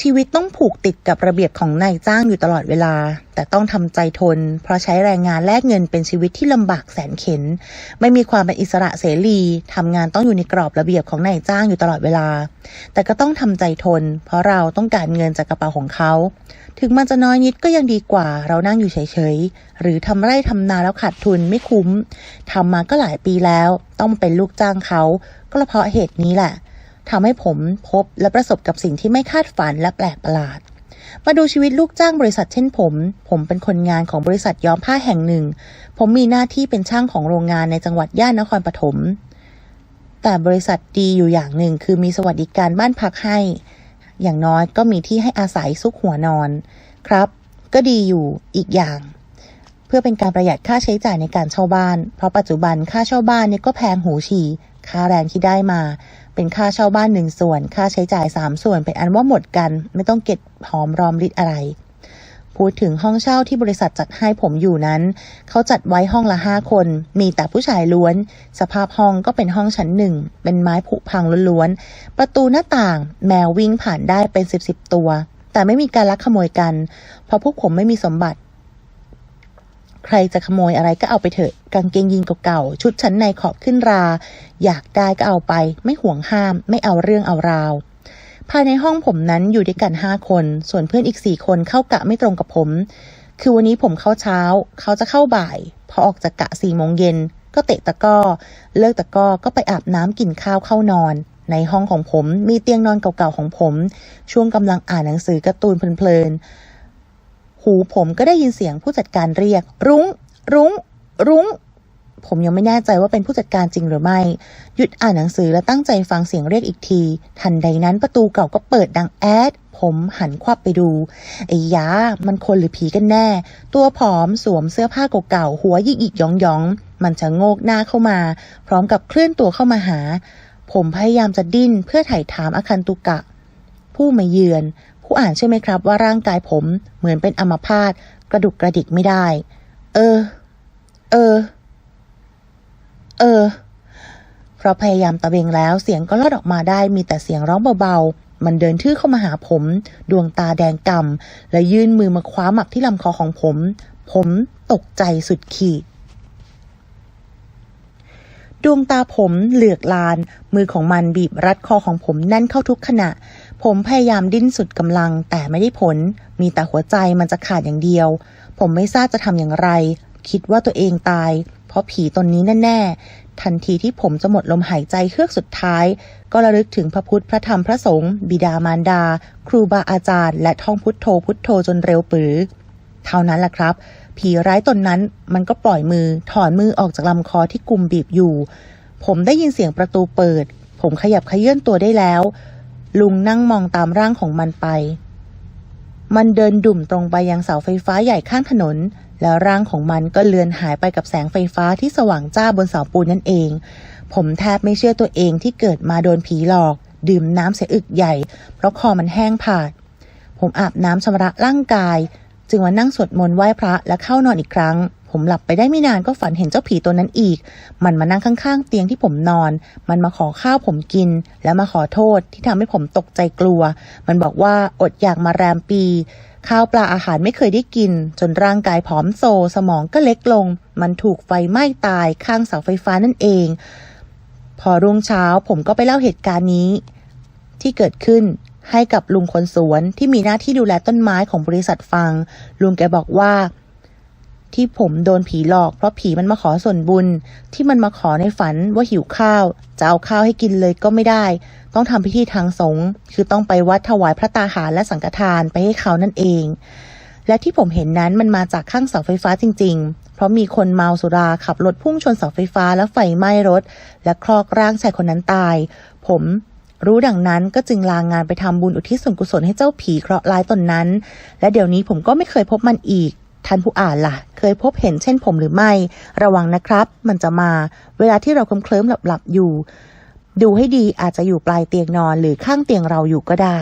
ชีวิตต้องผูกติดกับระเบียบของนายจ้างอยู่ตลอดเวลา แต่ต้องทำใจทน เพราะใช้แรงงานแลกเงินเป็นชีวิตที่ลำบากแสนเข็น ไม่มีความเป็นอิสระเสรีทำงานต้องอยู่ในกรอบระเบียบของนายจ้างอยู่ตลอดเวลา แต่ก็ต้องทำใจทน เพราะเราต้องการเงินจากกระเป๋าของเขา ถึงมันจะน้อยนิดก็ยังดีกว่า เรานั่งอยู่เฉยๆหรือทำไร่ทำนาแล้วขาดทุนไม่คุ้มทำมาก็หลายปีแล้ว ต้องเป็นลูกจ้างเขา ก็เพราะเหตุนี้แหละ ทำให้ผมพบและประสบกับสิ่งที่ไม่คาดฝันและแปลกประหลาด มาดูชีวิตลูกจ้างบริษัทเช่นผม ผมเป็นคนงานของบริษัทย้อมผ้าแห่งหนึ่ง ผมมีหน้าที่เป็นช่างของโรงงานในจังหวัดย่านนครปฐม แต่บริษัทดีอยู่อย่างหนึ่งคือมีสวัสดิการบ้านพักให้ อย่างน้อยก็มีที่ให้อาศัยซุกหัวนอน ครับ ก็ดีอยู่อีกอย่างเพื่อเป็นการประหยัดค่าใช้จ่ายในการเช่าบ้าน เพราะปัจจุบันค่าเช่าบ้านเนี่ยก็แพงหูฉี่ ค่าแรงที่ได้มา เป็นค่าเช่าบ้านหนึ่งส่วน ค่าใช้จ่ายสามส่วน เป็นอันว่าหมดกัน ไม่ต้องเก็บหอมรอมริดอะไร พูดถึงห้องเช่าที่บริษัทจัดให้ผมอยู่นั้น เขาจัดไว้ห้องละห้าคน มีแต่ผู้ชายล้วน สภาพห้องก็เป็นห้องชั้นหนึ่ง เป็นไม้ผุพังล้วนๆ ประตูหน้าต่าง แมววิ่งผ่านได้เป็นสิบสิบตัว แต่ไม่มีการลักขโมยกัน เพราะพวกผมไม่มีสมบัติ ใครจะขโมยอะไรก็เอาไปเถอะกางเกงยีนเก่าๆชุดชั้นในขอบขึ้นรา อยากได้ก็เอาไป ไม่ห่วงห้าม ไม่เอาเรื่องเอาราวภายในห้องผมนั้นอยู่ด้วยกันห้าคน ส่วนเพื่อนอีกสี่คนเข้ากะไม่ตรงกับผม คือวันนี้ผมเข้าเช้า เขาจะเข้าบ่าย พอออกจากกะสี่โมงเย็น ก็เตะตะก้อ เลิกตะก้อก็ไปอาบน้ำกินข้าวเข้านอน ในห้องของผมมีเตียงนอนเก่าๆของผม ช่วงกำลังอ่านหนังสือการ์ตูนเพลินๆ หูผมก็ได้ยินเสียงผู้จัดการเรียก รุ้ง รุ้ง รุ้ง ผมยังไม่แน่ใจว่าเป็นผู้จัดการจริงหรือไม่ หยุดอ่านหนังสือและตั้งใจฟังเสียงเรียกอีกที ทันใดนั้นประตูเก่าก็เปิดดังแอด ผมหันควับไปดู ไอ้ยา มันคนหรือผีกันแน่ ตัวผอมสวมเสื้อผ้าเก่าๆหัวยิกอีกยองยองๆมันจะโงกหน้าเข้ามา พร้อมกับเคลื่อนตัวเข้ามาหา ผมพยายามจะดิ้นเพื่อไถ่ถามอาคันตุกะ ผู้มาเยือน ผู้อ่านใช่ไหมครับ ว่าร่างกายผมเหมือนเป็นอัมพาตกระดุกกระดิกไม่ได้ เออ เออ เออ เพราะพยายามตะเบงแล้วเสียงก็ลอดออกมาได้มีแต่เสียงร้องเบาๆ มันเดินทื่อเข้ามาหาผม ดวงตาแดงกำ่ำและยื่นมือมาคว้าหมักที่ลำคอของผม ผมตกใจสุดขีดดวงตาผมเหลือกลาน มือของมันบีบรัดคอของผมแน่นเข้าทุกขณะ ผมพยายามดิ้นสุดกำลังแต่ไม่ได้ผล มีแต่หัวใจมันจะขาดอย่างเดียว ผมไม่ทราบจะทำอย่างไร คิดว่าตัวเองตาย เพราะผีตนนี้แน่ ๆ ทันทีที่ผมจะหมดลมหายใจเฮือกสุดท้าย ก็ระลึกถึงพระพุทธพระธรรมพระสงฆ์บิดามารดา ครูบาอาจารย์ และท่องพุทโธพุทโธจนเร็วปือ เท่านั้นแหละครับ ผีร้ายตนนั้นมันก็ปล่อยมือถอนมือออกจากลำคอที่กุมบีบอยู่ ผมได้ยินเสียงประตูเปิด ผมขยับขยื่นตัวได้แล้ว ลุงนั่งมองตามร่างของมันไป มันเดินดุ่มตรงไปยังเสาไฟฟ้าใหญ่ข้างถนน แล้วร่างของมันก็เลือนหายไปกับแสงไฟฟ้าที่สว่างจ้าบนเสาปูนนั่นเอง ผมแทบไม่เชื่อตัวเองที่เกิดมาโดนผีหลอก ดื่มน้ำเสียอึกใหญ่ เพราะคอมันแห้งผาด ผมอาบน้ำชำระร่างกาย จึงมานั่งสวดมนต์ไหว้พระและเข้านอนอีกครั้ง ผมหลับไปได้ไม่นานก็ฝันเห็นเจ้าผีตัวนั้นอีก มันมานั่งข้างๆ เตียงที่ผมนอน มันมาขอข้าวผมกิน และมาขอโทษที่ทำให้ผมตกใจกลัว มันบอกว่าอดอยากมาแรมปี ข้าวปลาอาหารไม่เคยได้กิน จนร่างกายผอมโซ สมองก็เล็กลง มันถูกไฟไหม้ตายข้างเสาไฟฟ้านั่นเอง พอรุ่งเช้าผมก็ไปเล่าเหตุการณ์นี้ ที่เกิดขึ้นให้กับลุงคนสวนที่มีหน้าที่ดูแลต้นไม้ของบริษัทฟัง ลุงแกบอกว่า ที่ผมโดนผีหลอก เพราะผีมันมาขอส่วนบุญ ที่มันมาขอในฝันว่าหิวข้าว จะเอาข้าวให้กินเลยก็ไม่ได้ ต้องทำพิธีทางสงฆ์คือต้องไปวัดถวายพระตาหารและสังฆทานไปให้เขานั่นเอง และที่ผมเห็นนั้นมันมาจากข้างเสาไฟฟ้าจริง ๆ เพราะมีคนเมาสุราขับรถพุ่งชนเสาไฟฟ้าแล้วไฟไหม้รถ และคลอกร่างชายคนนั้นตาย ผมรู้ดังนั้นก็จึงลางงานไปทำบุญอุทิศส่วนกุศลให้เจ้าผีเคราะห์ร้ายตนนั้น และเดี๋ยวนี้ผมก็ไม่เคยพบมันอีก ท่านผู้อ่านล่ะ เคยพบเห็นเช่นผมหรือไม่ ระวังนะครับ มันจะมา เวลาที่เราเคลิ้มหลับๆอยู่ ดูให้ดีอาจจะอยู่ปลายเตียงนอนหรือข้างเตียงเราอยู่ก็ได้